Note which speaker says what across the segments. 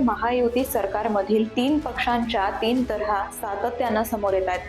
Speaker 1: महायुती सरकारमधील तीन पक्षांच्या तीन तऱ्हा सातत्यानं समोर येत आहेत.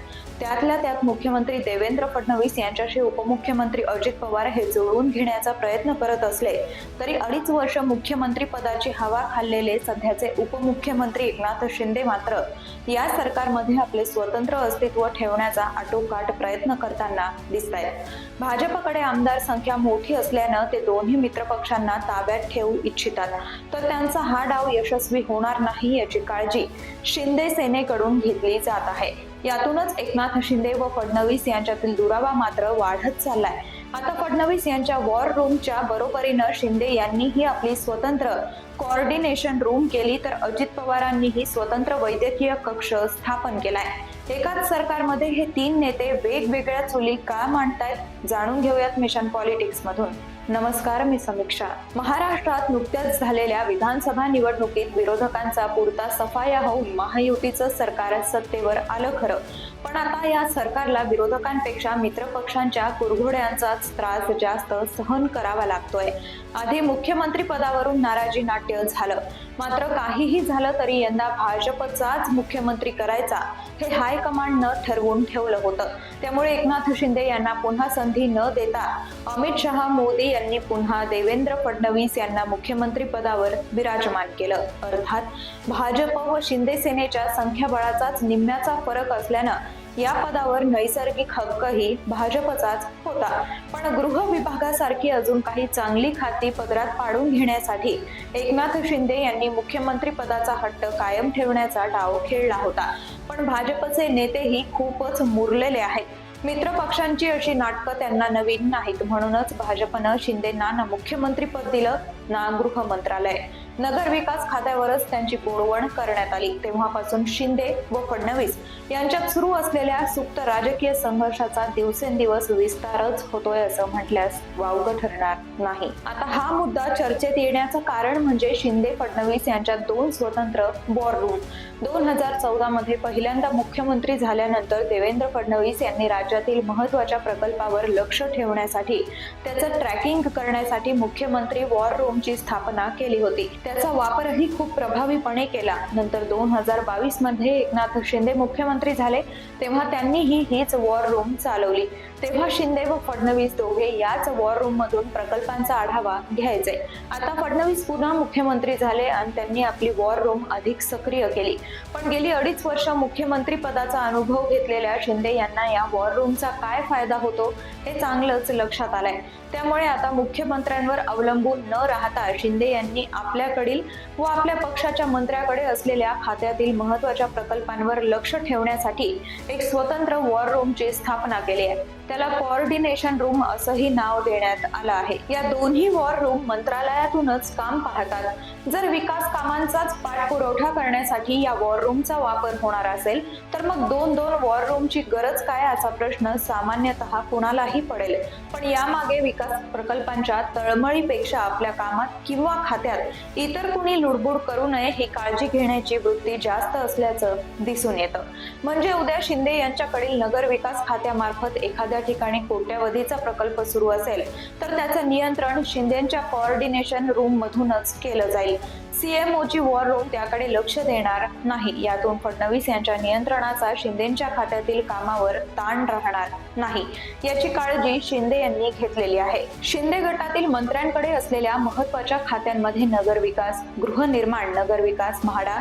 Speaker 1: त्यातल्या त्यात मुख्यमंत्री देवेंद्र फडणवीस यांच्याशी उपमुख्यमंत्री अजित पवार हे जुळवून घेण्याचा प्रयत्न करत असले तरी अडीच वर्ष मुख्यमंत्री पदाची हवा खाल्लेले सध्याचे उपमुख्यमंत्री एकनाथ शिंदे मात्र या सरकारमध्ये आपले स्वतंत्र अस्तित्व ठेवण्याचा आटोकाट प्रयत्न करताना दिसत आहेत भाजपकडे आमदार संख्या मोठी असल्यानं ते दोन्ही मित्रपक्षांना ताब्यात ठेवू इच्छितात तर त्यांचा हा डाव यशस्वी होणार नाही याची काळजी शिंदे सेनेकडून घेतली जात आहे. यातूनच एकनाथ शिंदे व फडणवीस यांच्यातील दुरावा मात्र वाढत चाललाय. आता फडणवीस यांच्या वॉर रूमच्या बरोबरीनं शिंदे यांनीही आपली स्वतंत्र कोऑर्डिनेशन रूम केली तर अजित पवारांनीही स्वतंत्र वैद्यकीय कक्ष स्थापन केलाय. एकाच सरकारमध्ये हे तीन नेते वेगवेगळ्या चुली का मांडतायत? जाणून घेऊयात मिशन पॉलिटिक्स मधून नमस्कार मी समीक्षा. महाराष्ट्रात नुकत्याच झालेल्या विधानसभा निवडणुकीत विरोधकांचा पुरता सफाया होऊन महायुतीचं सरकार सत्तेवर आलं खरं. पण आता या सरकारला विरोधकांपेक्षा मित्रपक्षांच्या कुरघोड्यांचाच त्रास जास्त सहन करावा लागतोय. आधी मुख्यमंत्री पदावरून नाराजी नाट्य झालं. मात्र काहीही झालं तरी यंदा भाजपचाच मुख्यमंत्री करायचा हे हायकमांडनं ठरवून ठेवलं होतं. त्यामुळे एकनाथ शिंदे यांना पुन्हा संधी न देता अमित शहा मोदी यांनी पुन्हा देवेंद्र फडणवीस यांना मुख्यमंत्री पदावर विराजमान केलं. अर्थात भाजप व शिंदे सेनेच्या संख्याबळाचाच निम्म्याचा फरक असल्यानं या पदावर नैसर्गिक हक्कही भाजपचाच होता. पण गृह विभागासारखी अजून काही चांगली खाती पदरात पाडून घेण्यासाठी एकनाथ शिंदे यांनी मुख्यमंत्री पदाचा हट्ट कायम ठेवण्याचा डाव खेळला होता. पण भाजपचे नेतेही खूपच मुरलेले आहेत. मित्र पक्षांची अशी नाटकं त्यांना नवीन नाहीत म्हणूनच भाजपनं शिंदेना ना मुख्यमंत्रीपद दिलं ना गृह मंत्रालय. नगर विकास खात्यावरच त्यांची कोडवण करण्यात आली. तेव्हापासून शिंदे व फडणवीस यांच्यात सुरू असलेल्या सुप्त राजकीय संघर्षाचा दिवसेंदिवस विस्तारच होतोय असं म्हटल्यास वावगं ठरणार नाही. आता हा मुद्दा चर्चेत येण्याचं कारण म्हणजे शिंदे फडणवीस यांच्या दोन स्वतंत्र वॉर रूम दोन हजार चौदा मध्ये पहिल्यांदा मुख्यमंत्री झाल्यानंतर देवेंद्र फडणवीस यांनी राज्यातील महत्त्वाच्या प्रकल्पावर लक्ष ठेवण्यासाठी त्याचं ट्रॅकिंग करण्यासाठी मुख्यमंत्री वॉर रूमची स्थापना केली होती. त्याचा वापरही खूप प्रभावीपणे केला. नंतर दोन हजार बावीसमध्ये एकनाथ शिंदे मुख्यमंत्री झाले तेव्हा त्यांनीही हीच वॉर रूम चालवली. तेव्हा शिंदे व फडणवीस दोघे याच वॉर रूम मधून प्रकल्पांचा आढावा घ्यायचे. आता फडणवीस पुन्हा मुख्यमंत्री झाले आणि त्यांनी आपली वॉर रूम अधिक सक्रिय केली. पण गेली अडीच वर्ष मुख्यमंत्री पदाचा अनुभव घेतलेल्या शिंदे यांना या वॉर रूमचा काय फायदा होतो हे चांगलंच लक्षात आलंय. त्यामुळे आता मुख्यमंत्र्यांवर अवलंबून न राहता शिंदे यांनी आपल्या मंत्र्याकडील व आपल्या पक्षाच्या मंत्र्याकडे असलेल्या खात्यातील महत्त्वाच्या प्रकल्पांवर लक्ष ठेवण्यासाठी एक स्वतंत्र वॉर रूमची स्थापना केली आहे. त्याला कोऑर्डिनेशन रूम असंही नाव देण्यात आलं आहे. या दोन्ही वॉर रूम मंत्रालयातूनच काम पाहतात. जर विकास कामांचाच पाठपुरवठा करण्यासाठी या वॉर रूमचा वापर होणार असेल तर मग दोन दोन वॉर रूमची गरज काय असा प्रश्न सामान्यतः कुणालाही पडेल. पण यामागे विकास प्रकल्पांच्या तळमळीपेक्षा आपल्या कामात किंवा खात्यात इतर कुणी लुडबुड करू नये ही काळजी घेण्याची वृत्ती जास्त असल्याचं दिसून येतं. म्हणजे उद्या शिंदे यांच्याकडील नगर विकास खात्यामार्फत एखाद्या ठिकाणी कोट्यवधीचा प्रकल्प सुरू असेल तर त्याचं नियंत्रण शिंदेच्या कोऑर्डिनेशन रूम मधूनच केलं जाईल. सीएमओची वॉर रूम त्याकडे लक्ष देणार नाही. यातून फडणवीस यांच्या नियंत्रणाचा शिंदेच्या खात्यातील कामावर ताण राहणार नाही. याची काळजी शिंदे यांनी घेतलेली आहे. शिंदे गटातील मंत्र्यांकडे असलेल्या महत्त्वाच्या खात्यांमध्ये नगर विकास गृहनिर्माण नगर विकास MHADA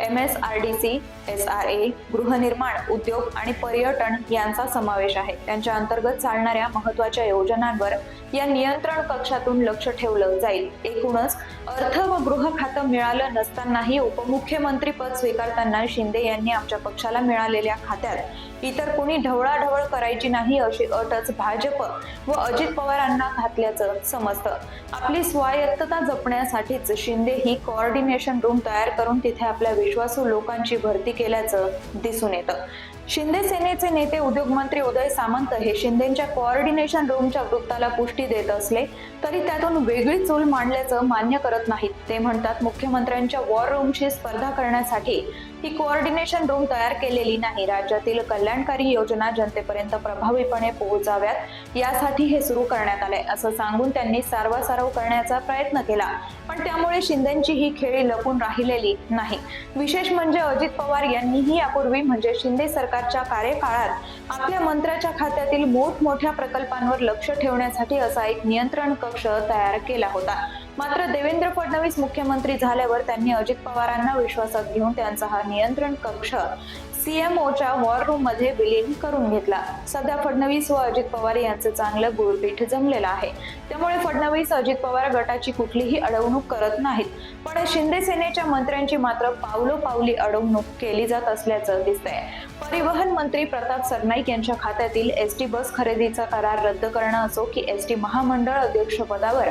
Speaker 1: M S R D C S R A गृहनिर्माण उद्योग आणि पर्यटन यांचा समावेश आहे. त्यांच्या अंतर्गत चालणाऱ्या महत्त्वाच्या योजनांवर या नियंत्रण कक्षातून लक्ष ठेवलं जाईल. एकूणच अर्थ व गृह खातं मिळालं नसतानाही उपमुख्यमंत्री पद स्वीकारताना शिंदे यांनी आमच्या पक्षाला मिळालेल्या खात्यात इतर कोणी ढवळाढवळ करायची नाही अशी अटच भाजप व अजित पवारांना घातल्याचं समजतं. आपली स्वायत्तता जपण्यासाठीच शिंदे ही कोऑर्डिनेशन रूम तयार करून तिथे आपल्या विश्वासू लोकांची भरती केल्याचं दिसून येतं. शिंदे सेनेचे नेते उद्योगमंत्री उदय सामंत हे शिंदेच्या कोऑर्डिनेशन रूमच्या वृत्ताला पुष्टी देत असले तरी त्यातून वेगळी चूल मांडल्याचं मान्य करत नाहीत. ते म्हणतात मुख्यमंत्र्यांच्या वॉर रूमशी स्पर्धा करण्यासाठी ही कोऑर्डिनेशन रूम तयार केलेली नाही. राज्यातील कल्याणकारी योजना जनतेपर्यंत प्रभावीपणे पोहोचाव्यात यासाठी हे सुरू करण्यात आलंय असं सांगून त्यांनी सारवासारव करण्याचा प्रयत्न केला. त्यामुळे शिंदेची ही खेळी लपून राहिलेली नाही. विशेष म्हणजे अजित पवार यांनीही यापूर्वी म्हणजे शिंदे सरकारच्या कार्यकाळात आपल्या मंत्र्याच्या खात्यातील मोठमोठ्या प्रकल्पांवर लक्ष ठेवण्यासाठी असा एक नियंत्रण कक्ष तयार केला होता. मात्र देवेंद्र फडणवीस मुख्यमंत्री झाल्यावर त्यांनी अजित पवारांना विश्वासात घेऊन त्यांचा हा नियंत्रण कक्ष सीएमओच्या वॉर रूममध्ये विलीन करून घेतला. सध्या फडणवीस व अजित पवार यांचं चांगलं गुळपीठ जमलेलं आहे. त्यामुळे फडणवीस अजित पवार गटाची कुठलीही अडवणूक करत नाहीत. पण शिंदे सेनेच्या मंत्र्यांची मात्र पावलोपावली अडवणूक केली जात असल्याचं दिसतंय. परिवहन मंत्री प्रताप सरनाईक यांच्या खात्यातील एस टी बस खरेदीचा करार रद्द करणं असो की एस टी महामंडळ अध्यक्षपदावर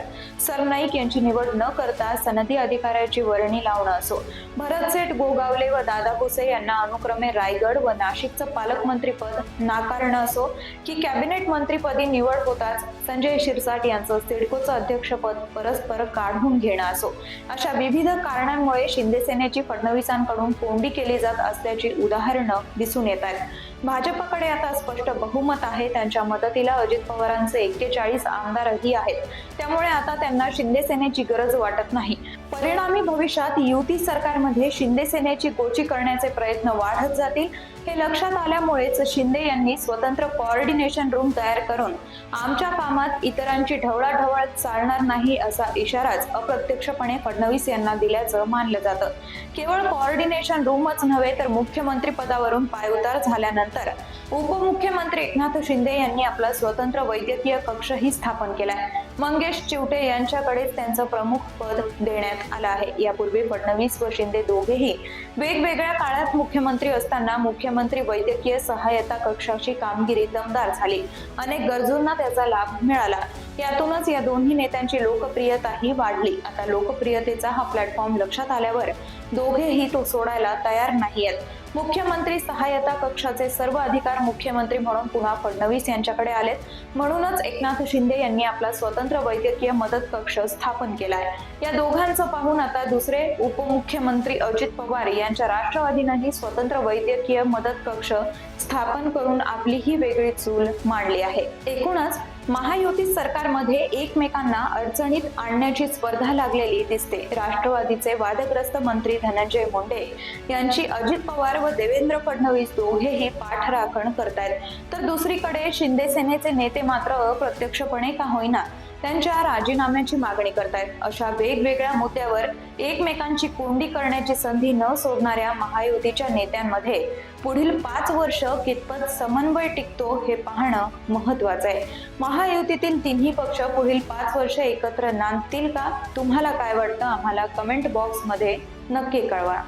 Speaker 1: सरनाईक यांची निवड न करता सनदी अधिकाऱ्याची वर्णी लावणं असो. भरतसेठ गोगावले व दादा भुसे यांना अनुक्रमे रायगड व नाशिकचं पालकमंत्रीपद नाकारणं असो की कॅबिनेट मंत्रीपदी निवड होताच संजय शिरसाट यांचा सिडकोचं अध्यक्षपद परस्पर काढून घेणं असो. अशा विविध कारणांमुळे शिंदे सेनेची फडणवीसांकडून कोंडी केली जात असल्याची उदाहरणं दिसून येत आहेत. भाजपकडे आता स्पष्ट बहुमत आहे. त्यांच्या मदतीला अजित पवारांचे एक्केचाळीस आमदारही आहेत. त्यामुळे आता त्यांना शिंदे सेनेची गरज वाटत नाही. परिणामी भविष्यात युती सरकारमध्ये शिंदे सेनेची गोची करण्याचे प्रयत्न वाढत जातील हे लक्षात आल्यामुळेच शिंदे यांनी स्वतंत्र कोऑर्डिनेशन रूम तयार करून आमच्या कामात इतरांची ढवळाढवळ चालणार नाही असा इशाराच अप्रत्यक्षपणे फडणवीस यांना दिल्याचं मानलं जातं. केवळ कोऑर्डिनेशन रूमच नव्हे तर मुख्यमंत्री पदावरून पायउतार झाल्यानंतर उपमुख्यमंत्री एकनाथ शिंदे यांनी आपला स्वतंत्र वैद्यकीय कक्षही स्थापन केलाय. मंगेश चिवटे यांच्याकडे त्यांचं प्रमुख पद देण्यात आलं आहे. यापूर्वी फडणवीस व शिंदे दोघेही वेगवेगळ्या काळात मुख्यमंत्री असताना मुख्यमंत्री वैद्यकीय सहायता कक्षाची कामगिरी दमदार झाली. अनेक गरजूंना त्याचा लाभ मिळाला. यातूनच या दोन्ही नेत्यांची लोकप्रियताही वाढली. आता लोकप्रियतेचा हा प्लॅटफॉर्म लक्षात आल्यावर दोघेही तो सोडायला तयार नाहीयेत. मुख्यमंत्री सहायता कक्षाचे सर्व अधिकार मुख्यमंत्री म्हणून पुन्हा फडणवीस यांच्याकडे आलेत. म्हणूनच एकनाथ शिंदे यांनी आपला स्वतंत्र वैद्यकीय मदत कक्ष स्थापन केलाय. या दोघांचं पाहून आता दुसरे उपमुख्यमंत्री अजित पवार यांच्या राष्ट्रवादीनंही स्वतंत्र वैद्यकीय मदत कक्ष स्थापन करून आपली ही वेगळी चूल मांडली आहे. एकूणच महायुती सरकारमध्ये एकमेकांना अडचणीत आणण्याची स्पर्धा लागलेली दिसते. राष्ट्रवादीचे वादग्रस्त मंत्री धनंजय मुंडे यांची अजित पवार व देवेंद्र फडणवीस दोघेही पाठराखण करतायत. तर दुसरीकडे शिंदे सेनेचे नेते मात्र अप्रत्यक्षपणे का होईना? त्यांच्या राजीनाम्याची मागणी करतायत. अशा वेगवेगळ्या मुद्द्यावर एकमेकांची कोंडी करण्याची संधी न सोडणाऱ्या महायुतीच्या नेत्यांमध्ये पुढील पाच वर्ष कितपत समन्वय टिकतो हे पाहणं महत्वाचं आहे. महायुतीतील तिन्ही पक्ष पुढील पाच वर्ष एकत्र नांदतील का? तुम्हाला काय वाटतं? आम्हाला कमेंट बॉक्समध्ये नक्की कळवा.